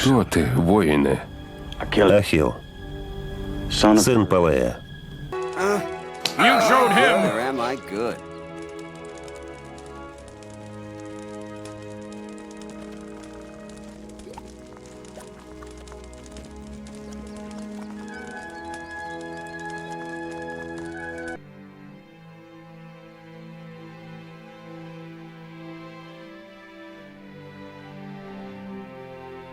Хто ти, воїне? Ахіл, син Пелея.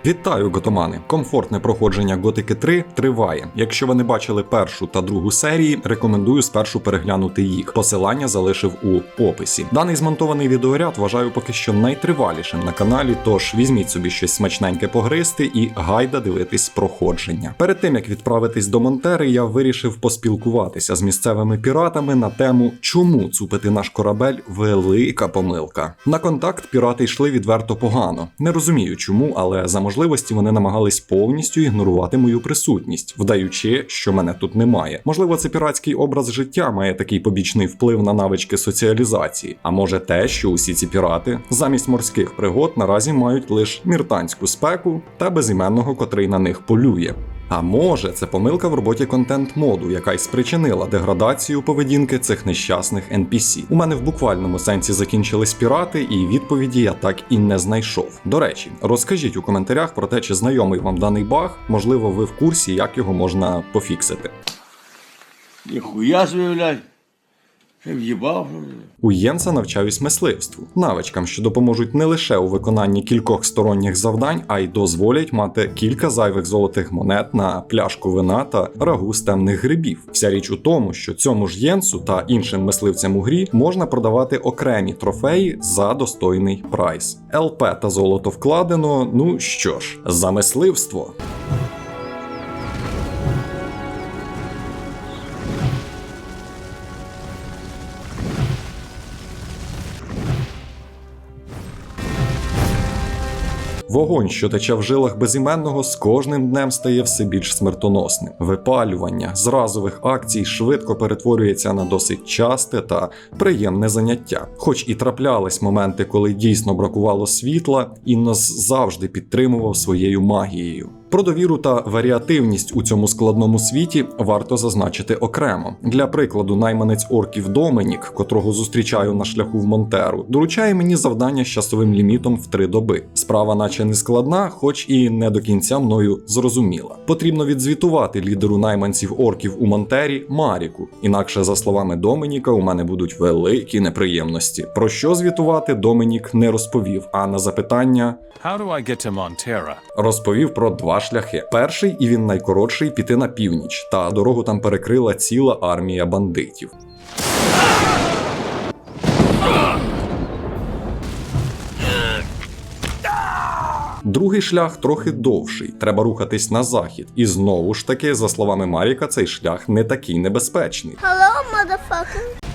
Вітаю, готомани! Комфортне проходження Готики 3 триває. Якщо ви не бачили першу та другу серії, рекомендую спершу переглянути їх. Посилання залишив у описі. Даний змонтований відеоряд вважаю поки що найтривалішим на каналі, тож візьміть собі щось смачненьке погристи і гайда дивитись проходження. Перед тим як відправитись до Монтери, я вирішив поспілкуватися з місцевими піратами на тему, чому цупити наш корабель велика помилка. На контакт пірати йшли відверто погано. Не розумію чому, але за можливості вони намагались повністю ігнорувати мою присутність, вдаючи, що мене тут немає. Можливо, це піратський образ життя має такий побічний вплив на навички соціалізації. А може те, що усі ці пірати замість морських пригод наразі мають лише міртанську спеку та безіменного, котрий на них полює. А може, це помилка в роботі контент-моду, яка й спричинила деградацію поведінки цих нещасних NPC. У мене в буквальному сенсі закінчились пірати, і відповіді я так і не знайшов. До речі, розкажіть у коментарях про те, чи знайомий вам даний баг, можливо, ви в курсі, як його можна пофіксити. Ніхуя блядь. В'їбав. У Єнса навчаюсь мисливству, навичкам, що допоможуть не лише у виконанні кількох сторонніх завдань, а й дозволять мати кілька зайвих золотих монет на пляшку вина та рагу з темних грибів. Вся річ у тому, що цьому ж Єнсу та іншим мисливцям у грі можна продавати окремі трофеї за достойний прайс. ЛП та золото вкладено. Ну що ж, за мисливство. Вогонь, що тече в жилах безіменного, з кожним днем стає все більш смертоносним. Випалювання з разових акцій швидко перетворюється на досить часте та приємне заняття. Хоч і траплялись моменти, коли дійсно бракувало світла, Іннос завжди підтримував своєю магією. Про довіру та варіативність у цьому складному світі варто зазначити окремо. Для прикладу, найманець орків Доменік, котрого зустрічаю на шляху в Монтеру, доручає мені завдання з часовим лімітом в три доби. Справа, наче не складна, хоч і не до кінця мною зрозуміла. Потрібно відзвітувати лідеру найманців орків у Монтері Маріку. Інакше, за словами Доменіка, у мене будуть великі неприємності. Про що звітувати Доменік не розповів. А на запитання How do I get to Montera? розповів про два шляхи. Перший, і він найкоротший піти на північ, та дорогу там перекрила ціла армія бандитів. Другий шлях трохи довший, треба рухатись на захід. І знову ж таки, за словами Маріка, цей шлях не такий небезпечний. Hello, motherfucker.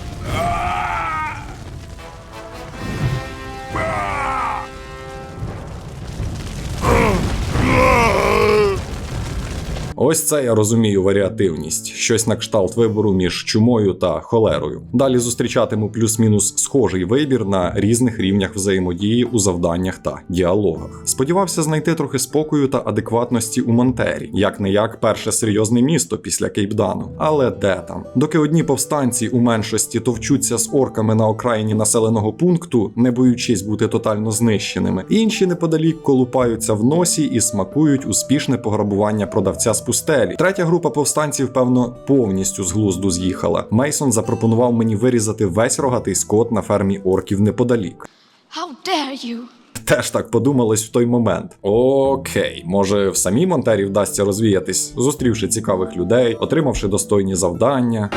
Ось це я розумію варіативність, щось на кшталт вибору між чумою та холерою. Далі зустрічатиму плюс-мінус схожий вибір на різних рівнях взаємодії у завданнях та діалогах. Сподівався знайти трохи спокою та адекватності у Монтері, як не як перше серйозне місто після Кейпдану. Але де там? Доки одні повстанці у меншості товчуться з орками на окраїні населеного пункту, не боючись бути тотально знищеними, інші неподалік колупаються в носі і смакують успішне пограбування продавця з пустелі. Третя група повстанців, певно, повністю з глузду з'їхала. Мейсон запропонував мені вирізати весь рогатий скот на фермі орків неподалік. How dare you? Теж так подумалось в той момент. Окей, може в самій Монтері вдасться розвіятись, зустрівши цікавих людей, отримавши достойні завдання.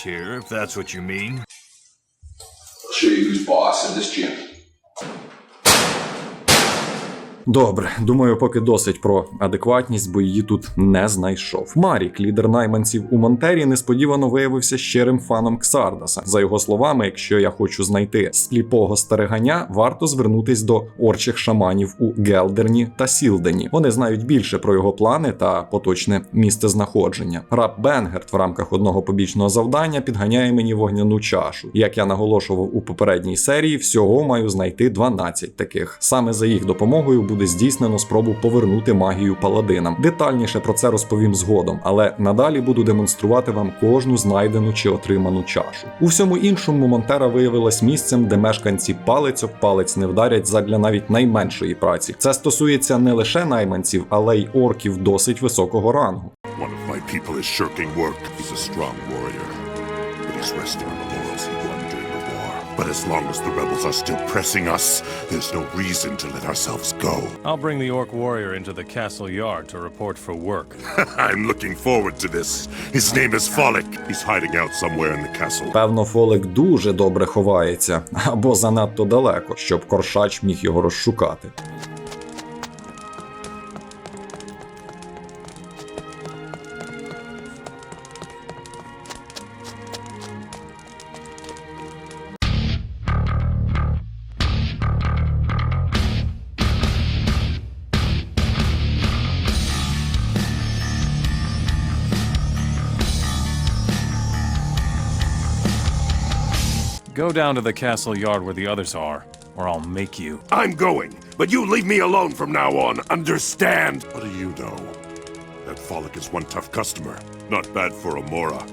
Here, if that's what you mean. I'll show you who's boss in this gym. Добре, думаю, поки досить про адекватність, бо її тут не знайшов. Марік, лідер найманців у Монтері, несподівано виявився щирим фаном Ксардаса. За його словами, якщо я хочу знайти сліпого стереганя, варто звернутись до орчих шаманів у Гелдерні та Сілдені. Вони знають більше про його плани та поточне місце знаходження. Раб Бенгерт в рамках одного побічного завдання підганяє мені вогняну чашу. Як я наголошував у попередній серії, всього маю знайти 12 таких. Саме за їх допомогою буде здійснено спробу повернути магію паладинам. Детальніше про це розповім згодом, але надалі буду демонструвати вам кожну знайдену чи отриману чашу. У всьому іншому Монтера виявилась місцем, де мешканці палець об палець не вдарять задля навіть найменшої праці. Це стосується не лише найманців, але й орків досить високого рангу. One of my people is shirking work. He's a strong warrior, but he's resting on the But as long as the rebels are still pressing us, there's no reason to let ourselves go. I'll bring the orc warrior into the castle yard to report for work. I'm looking forward to this. His name is Folik. He's hiding out somewhere in the castle. Певно, Фолик дуже добре ховається або занадто далеко, щоб коршач міг його розшукати. Go down to the castle yard where the others are, or I'll make you. I'm going, but you leave me alone from now on. Understand? What do you know? That Follick is one tough customer. Not bad for Amora.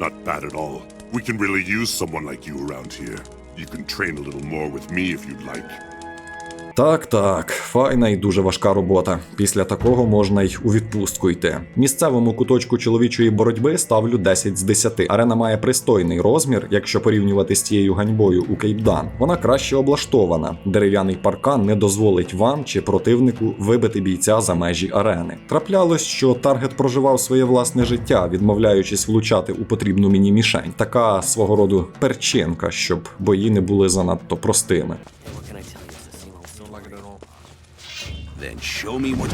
Not bad at all. We can really use someone like you around here. You can train a little more with me if you'd like. Так, так, файна і дуже важка робота. Після такого можна й у відпустку йти. Місцевому куточку чоловічої боротьби ставлю 10 з 10. Арена має пристойний розмір, якщо порівнювати з тією ганьбою у Кейпдан. Вона краще облаштована. Дерев'яний паркан не дозволить вам чи противнику вибити бійця за межі арени. Траплялось, що таргет проживав своє власне життя, відмовляючись влучати у потрібну мені мішень. Така свого роду перчинка, щоб бої не були занадто простими. Then show me what...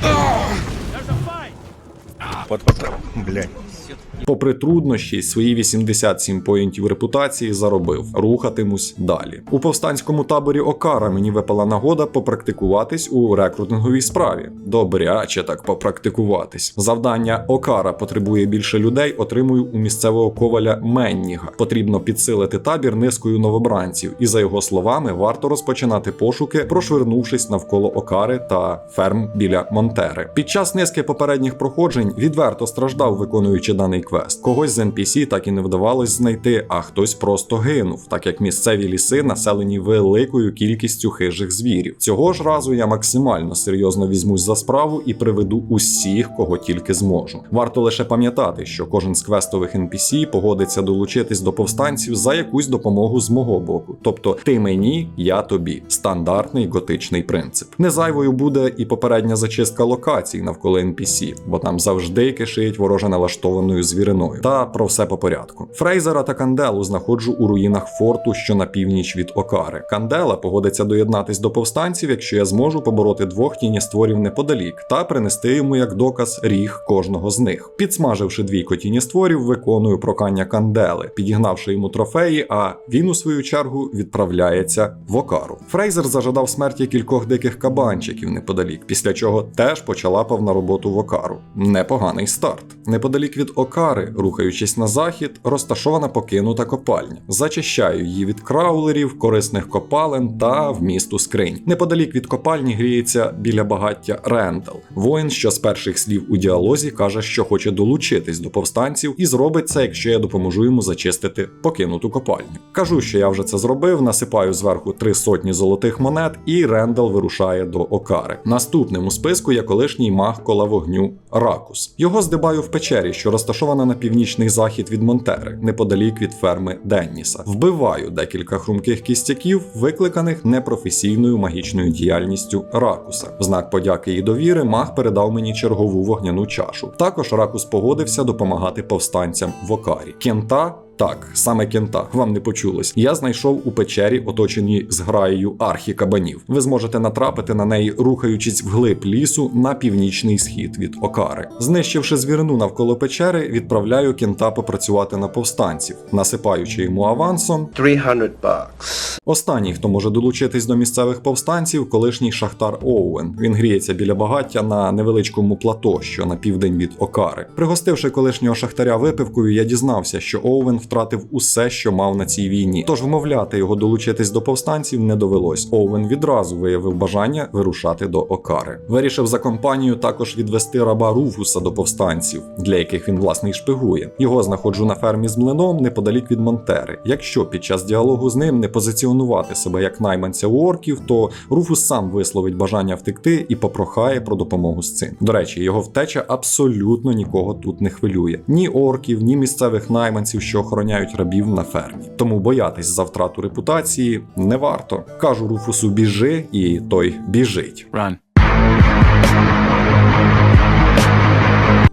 Попри труднощі, свої 87 поінтів репутації заробив. Рухатимусь далі. У повстанському таборі Окара мені випала нагода попрактикуватись у рекрутинговій справі. Добряче так попрактикуватись. Завдання Окара потребує більше людей. Отримую у місцевого коваля Менніга. Потрібно підсилити табір низкою новобранців, і за його словами, варто розпочинати пошуки, прошвирнувшись навколо Окари та ферм біля Монтери. Під час низки попередніх проходжень відверто страждав, виконуючи даний квест. Когось з NPC так і не вдавалось знайти, а хтось просто гинув, так як місцеві ліси населені великою кількістю хижих звірів. Цього ж разу я максимально серйозно візьмусь за справу і приведу усіх, кого тільки зможу. Варто лише пам'ятати, що кожен з квестових NPC погодиться долучитись до повстанців за якусь допомогу з мого боку. Тобто ти мені, я тобі. Стандартний готичний принцип. Не зайвою буде і попередня зачистка локацій навколо NPC, бо там завжди кишить вороже налаштованою звіриною. Та про все по порядку. Фрейзера та Канделу знаходжу у руїнах форту, що на північ від Окари. Кандела погодиться доєднатись до повстанців, якщо я зможу побороти двох тіністворів неподалік, та принести йому як доказ ріг кожного з них. Підсмаживши двійко тіністворів, виконую прокання Кандели, підігнавши йому трофеї, а він у свою чергу відправляється в Окару. Фрейзер зажадав смерті кількох диких кабанчиків неподалік, після чого теж почалапав на роботу в Окару. Непоганий старт. Неподалік від Окари, рухаючись на захід, розташована покинута копальня. Зачищаю її від краулерів, корисних копалин та вмісту скринь. Неподалік від копальні гріється біля багаття Рендал. Воїн, що з перших слів у діалозі каже, що хоче долучитись до повстанців, і зробить це, якщо я допоможу йому зачистити покинуту копальню. Кажу, що я вже це зробив, насипаю зверху три сотні золотих монет, і Рендал вирушає до Окари. Наступним у списку є колишній маг кола вогню Ракус. Його здибаю в печері, що розташована на північний захід від Монтери, неподалік від ферми Денніса. Вбиваю декілька хрумких кістяків, викликаних непрофесійною магічною діяльністю Ракуса. В знак подяки і довіри маг передав мені чергову вогняну чашу. Також Ракус погодився допомагати повстанцям в Окарі. Кента Так, саме кента, вам не почулось. Я знайшов у печері, оточеній зграєю архікабанів. Ви зможете натрапити на неї, рухаючись вглиб лісу на північний схід від Окари. Знищивши звірину навколо печери, відправляю кента попрацювати на повстанців, насипаючи йому авансом 300 bucks. Останній, хто може долучитись до місцевих повстанців, колишній шахтар Оуен. Він гріється біля багаття на невеличкому плато, що на південь від Окари. Пригостивши колишнього шахтаря випивкою, я дізнався, що Оуен втратив усе, що мав на цій війні. Тож вмовляти його долучитись до повстанців не довелось. Оуен відразу виявив бажання вирушати до Окари. Вирішив за компанію також відвести раба Руфуса до повстанців, для яких він власне й шпигує. Його знаходжу на фермі з млином неподалік від Монтери. Якщо під час діалогу з ним не позиціонувати себе як найманця у орків, то Руфус сам висловить бажання втекти і попрохає про допомогу з цим. До речі, його втеча абсолютно нікого тут не хвилює: ні орків, ні місцевих найманців, що охороняють рабів на фермі. Тому боятись за втрату репутації не варто. Кажу Руфусу, біжи, і той біжить. Run.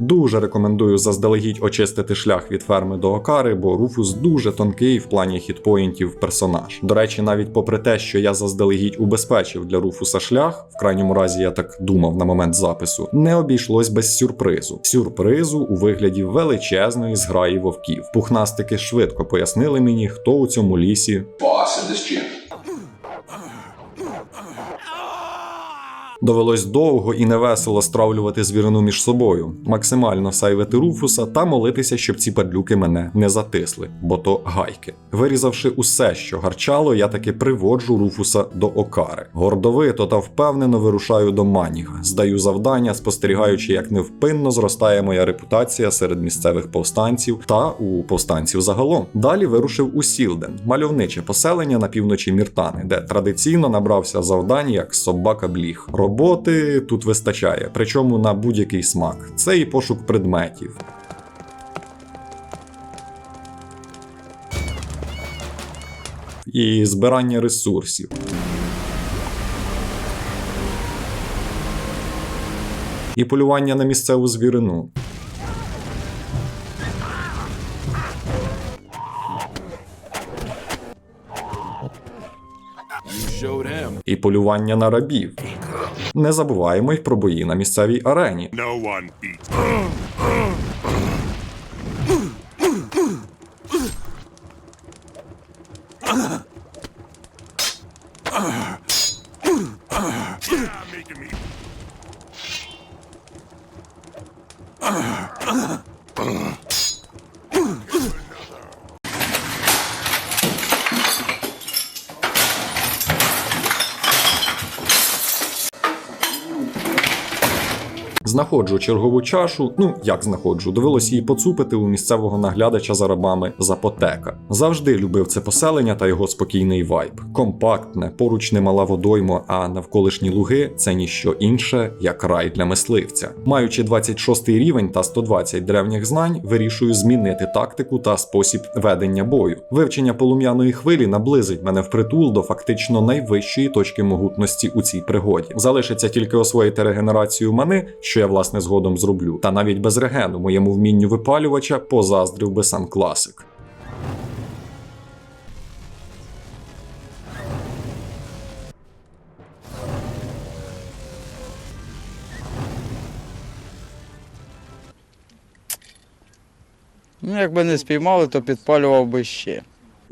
Дуже рекомендую заздалегідь очистити шлях від ферми до Окари, бо Руфус дуже тонкий в плані хітпоінтів персонаж. До речі, навіть попри те, що я заздалегідь убезпечив для Руфуса шлях, в крайньому разі я так думав на момент запису, не обійшлось без сюрпризу. Сюрпризу у вигляді величезної зграї вовків. Пухнастики швидко пояснили мені, хто у цьому лісі Boss in this gym. Довелось довго і невесело стравлювати звірину між собою, максимально сайвити Руфуса та молитися, щоб ці падлюки мене не затисли, бо то гайки. Вирізавши усе, що гарчало, я таки приводжу Руфуса до Окари. Гордовито та впевнено вирушаю до Маніга, здаю завдання, спостерігаючи, як невпинно зростає моя репутація серед місцевих повстанців та у повстанців загалом. Далі вирушив у Сілден, мальовниче поселення на півночі Міртани, де традиційно набрався завдань як собака бліг. Роботи тут вистачає, причому на будь-який смак. Це і пошук предметів. І збирання ресурсів. І полювання на місцеву звірину. І полювання на рабів. Не забуваємо й про бої на місцевій арені. No one eats. Знаходжу чергову чашу. Ну як знаходжу, довелось її поцупити у місцевого наглядача за рабами Запотека. Завжди любив це поселення та його спокійний вайб. Компактне, поруч немала водойма, а навколишні луги це ніщо інше, як рай для мисливця. Маючи 26 рівень та 120 древніх знань, вирішую змінити тактику та спосіб ведення бою. Вивчення полум'яної хвилі наблизить мене впритул до фактично найвищої точки могутності у цій пригоді. Залишиться тільки освоїти регенерацію мани, що я власне згодом зроблю. Та навіть без регену моєму вмінню випалювача позаздрив би сам класик. Ну, якби не спіймали, то підпалював би ще.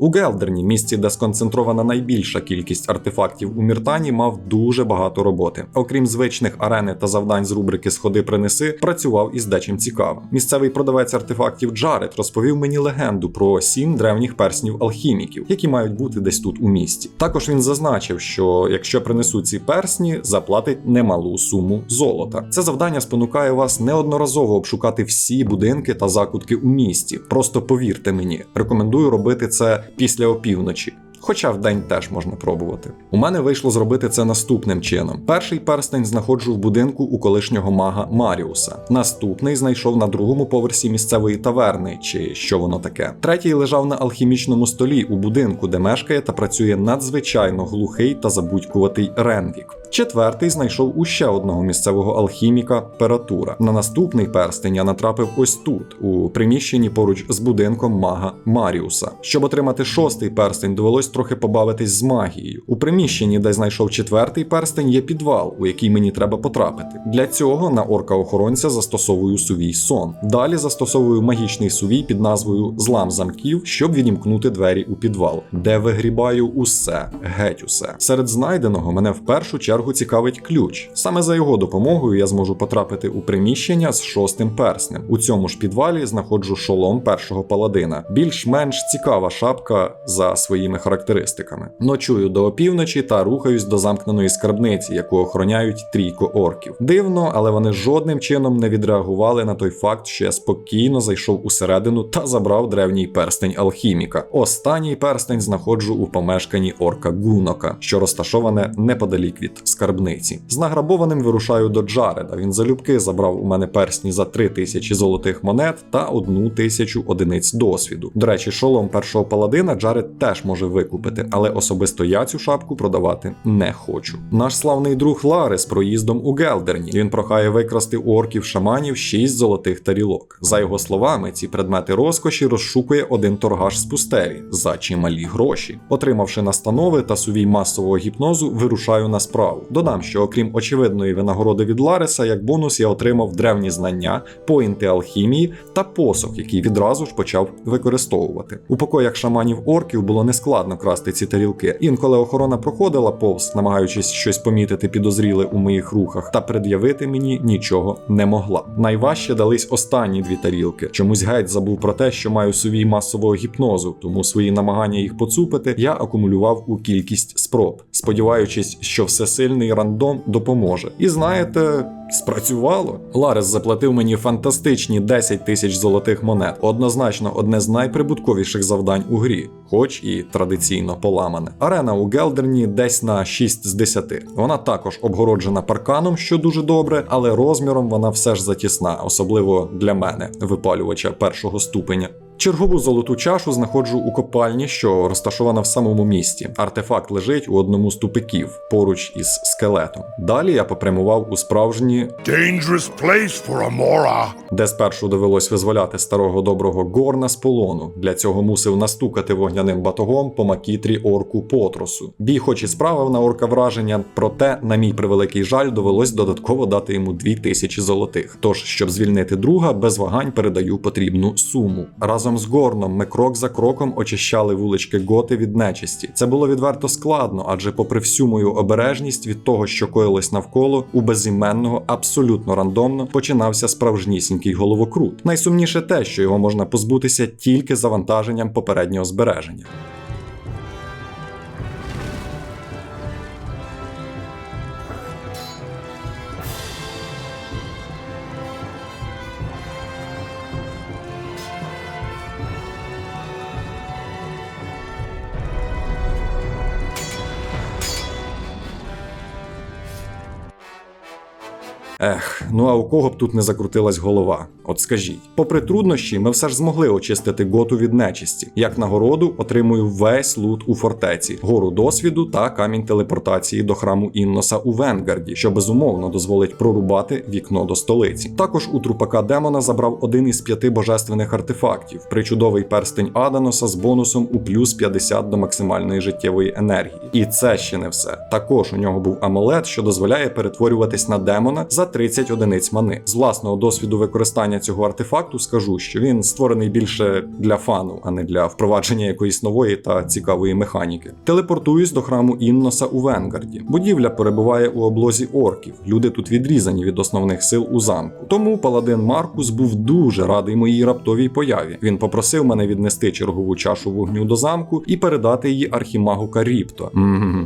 У Гелдерні, місці, де сконцентрована найбільша кількість артефактів у Міртані, мав дуже багато роботи. Окрім звичних арени та завдань з рубрики Сходи принеси, працював із дечим цікавим. Місцевий продавець артефактів Джаред розповів мені легенду про сім древніх перснів алхіміків, які мають бути десь тут у місті. Також він зазначив, що якщо принесуть ці персні, заплатить немалу суму золота. Це завдання спонукає вас неодноразово обшукати всі будинки та закутки у місті. Просто повірте мені, рекомендую робити це після опівночі. Хоча в день теж можна пробувати. У мене вийшло зробити це наступним чином: перший перстень знаходжу в будинку у колишнього мага Маріуса. Наступний знайшов на другому поверсі місцевої таверни, чи що воно таке. Третій лежав на алхімічному столі у будинку, де мешкає та працює надзвичайно глухий та забудькуватий Ренвік. Четвертий знайшов у ще одного місцевого алхіміка Пература. На наступний перстень я натрапив ось тут, у приміщенні поруч з будинком мага Маріуса. Щоб отримати шостий перстень, довелось трохи побавитись з магією. У приміщенні, де знайшов четвертий перстень, є підвал, у який мені треба потрапити. Для цього на орка-охоронця застосовую сувій сон. Далі застосовую магічний сувій під назвою Злам замків, щоб відімкнути двері у підвал, де вигрібаю усе, геть усе. Серед знайденого мене в першу чергу цікавить ключ. Саме за його допомогою я зможу потрапити у приміщення з шостим перснем. У цьому ж підвалі знаходжу шолом першого паладина. Більш-менш цікава шапка за своїми характеристиками. Ночую до опівночі та рухаюсь до замкненої скарбниці, яку охороняють трійко орків. Дивно, але вони жодним чином не відреагували на той факт, що я спокійно зайшов усередину та забрав древній перстень алхіміка. Останній перстень знаходжу у помешканні орка Гунока, що розташоване неподалік від скарбниці. З награбованим вирушаю до Джареда. Він залюбки забрав у мене персні за три тисячі золотих монет та одну тисячу одиниць досвіду. До речі, шолом першого паладина Джаред теж може викупити, але особисто я цю шапку продавати не хочу. Наш славний друг Лари з проїздом у Гелдерні. Він прохає викрасти у орків шаманів 6 золотих тарілок. За його словами, ці предмети розкоші розшукує один торгаш з пустелі за чималі гроші. Отримавши настанови та сувій масового гіпнозу, вирушаю на справу. Додам, що окрім очевидної винагороди від Лариса, як бонус я отримав древні знання, поінти алхімії та посох, який відразу ж почав використовувати. У покоях шаманів орків було нескладно красти ці тарілки. Інколи охорона проходила повз, намагаючись щось помітити підозріле у моїх рухах, та пред'явити мені нічого не могла. Найважче дались останні дві тарілки. Чомусь геть забув про те, що маю сувій масового гіпнозу, тому свої намагання їх поцупити я акумулював у кількість спроб, сподіваючись, що всесильний рандом допоможе. І знаєте. Спрацювало. Ларес заплатив мені фантастичні 10 тисяч золотих монет. Однозначно, одне з найприбутковіших завдань у грі, хоч і традиційно поламане. Арена у Гелдерні десь на 6 з 10. Вона також обгороджена парканом, що дуже добре, але розміром вона все ж затісна, особливо для мене, випалювача першого ступеня. Чергову золоту чашу знаходжу у копальні, що розташована в самому місті. Артефакт лежить у одному з тупиків поруч із скелетом. Далі я попрямував у справжні, Dangerous place for Amora. де спершу довелось визволяти старого доброго горна з полону. Для цього мусив настукати вогняним батогом по макітрі орку Потросу. Бій, хоч і справив на орка враження, проте, на мій превеликий жаль, довелось додатково дати йому дві тисячі золотих. Тож, щоб звільнити друга, без вагань передаю потрібну суму. Разом з горном ми крок за кроком очищали вулички Готи від нечисті. Це було відверто складно, адже, попри всю мою обережність від того, що коїлось навколо, у безіменного абсолютно рандомно починався справжнісінький головокрут. Найсумніше те, що його можна позбутися тільки завантаженням попереднього збереження. Ех, ну а у кого б тут не закрутилась голова? От скажіть. Попри труднощі, ми все ж змогли очистити готу від нечисті. Як нагороду отримую весь лут у фортеці, гору досвіду та камінь телепортації до храму Інноса у Венгарді, що безумовно дозволить прорубати вікно до столиці. Також у трупака демона забрав один із п'яти божественних артефактів, причудовий перстень Аданоса з бонусом у плюс 50 до максимальної життєвої енергії. І це ще не все. Також у нього був амулет, що дозволяє перетворюватись на демона за 30 одиниць мани. З власного досвіду використання цього артефакту скажу, що він створений більше для фану, а не для впровадження якоїсь нової та цікавої механіки. Телепортуюсь до храму Інноса у Венгарді. Будівля перебуває у облозі орків. Люди тут відрізані від основних сил у замку. Тому паладин Маркус був дуже радий моїй раптовій появі. Він попросив мене віднести чергову чашу вогню до замку і передати її архімагу Каріпто.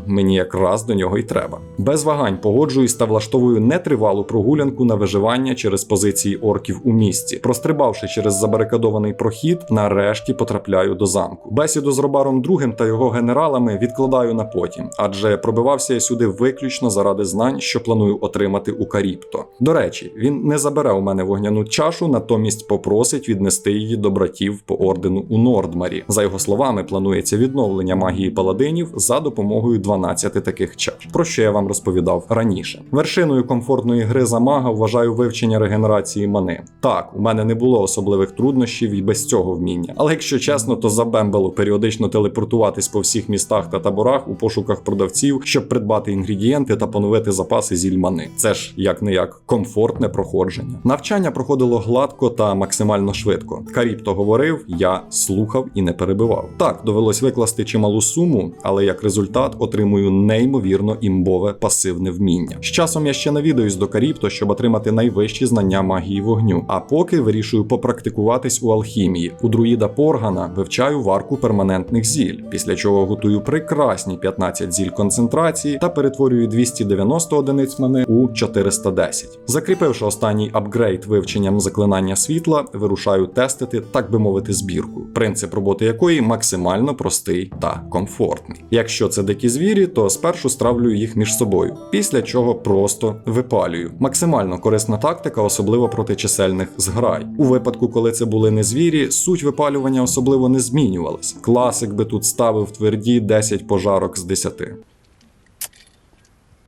Мені якраз до нього й треба. Без вагань погоджуюсь та влаштовую нетривалу прогулянку на виживання через позиції орків у місті. Прострибавши через забарикадований прохід, нарешті потрапляю до замку. Бесіду з Робаром II та його генералами відкладаю на потім, адже пробивався я сюди виключно заради знань, що планую отримати у Каріпто. До речі, він не забере у мене вогняну чашу, натомість попросить віднести її до братів по ордену у Нордмарі. За його словами, планується відновлення магії паладинів за допомогою 12 таких чаш, про що я вам розповідав раніше. Вершиною комфортної гри за мага вважаю вивчення регенерації мани. Так, у мене не було особливих труднощів і без цього вміння. Але якщо чесно, то забембало періодично телепортуватись по всіх містах та таборах у пошуках продавців, щоб придбати інгредієнти та поновити запаси зіль мани. Це ж як не як комфортне проходження. Навчання проходило гладко та максимально швидко. Каріпто говорив, я слухав і не перебивав. Так, довелось викласти чималу суму, але як результат отримую неймовірно імбове пасивне вміння. З часом я ще навідаюсь до Каріпто, щоб отримати найвищі знання магії вогню. А поки вирішую попрактикуватись у алхімії. У друїда Поргана вивчаю варку перманентних зіль, після чого готую прекрасні 15 зіль концентрації та перетворюю 290 одиниць мани у 410. Закріпивши останній апгрейд вивченням заклинання світла, вирушаю тестити, так би мовити, збірку, принцип роботи якої максимально простий та комфортний. Якщо це дикі звірі, то спершу стравлюю їх між собою, після чого просто випалюю. Максимально корисна тактика, особливо проти чисельних зграй. У випадку, коли це були не звірі, суть випалювання особливо не змінювалась. Класик би тут ставив тверді 10 пожарок з 10.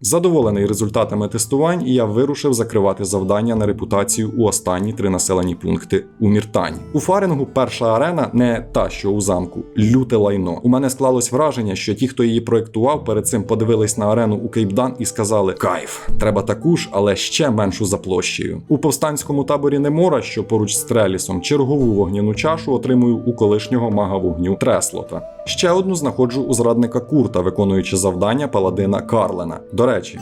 Задоволений результатами тестувань, я вирушив закривати завдання на репутацію у останні три населені пункти у Міртані. У Фарингу перша арена не та, що у замку, люте лайно. У мене склалось враження, що ті, хто її проєктував, перед цим подивились на арену у Кейпдан і сказали: Кайф, треба таку ж, але ще меншу за площею. У повстанському таборі Немора, що поруч з Трелісом, чергову вогняну чашу отримую у колишнього мага вогню Треслота. Ще одну знаходжу у зрадника Курта, виконуючи завдання паладина Карлена. До речі,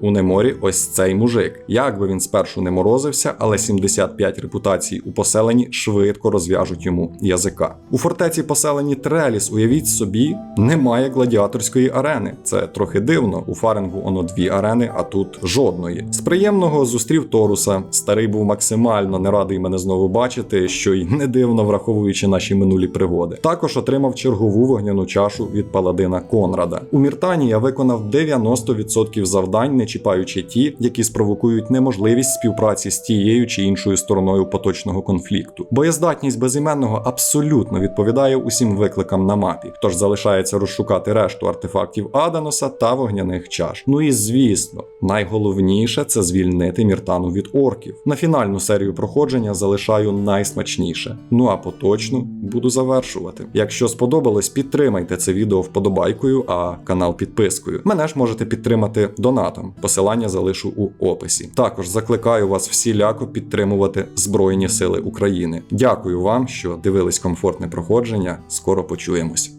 у Неморі ось цей мужик. Як би він спершу не морозився, але 75 репутацій у поселенні швидко розв'яжуть йому язика. У фортеці поселенні Треліс, уявіть собі, немає гладіаторської арени. Це трохи дивно. У Фарингу оно дві арени, а тут жодної. З приємного зустрів Торуса. Старий був максимально не радий мене знову бачити, що й не дивно враховуючи наші минулі пригоди. Також отримав чергову вогняну чашу від паладина Конрада. У Міртані я виконав 90% завдань, не чіпаючи ті, які спровокують неможливість співпраці з тією чи іншою стороною поточного конфлікту. Боєздатність безіменного абсолютно відповідає усім викликам на мапі, тож залишається розшукати решту артефактів Аданоса та вогняних чаш. Ну і звісно, найголовніше це звільнити Міртану від орків. На фінальну серію проходження залишаю найсмачніше. Ну а поточну буду завершувати. Якщо сподобалось, підтримайте це відео вподобайкою, а канал підпискою. Мене ж можете підтримати донатом. Посилання залишу у описі. Також закликаю вас всіляко підтримувати Збройні Сили України. Дякую вам, що дивились комфортне проходження. Скоро почуємось.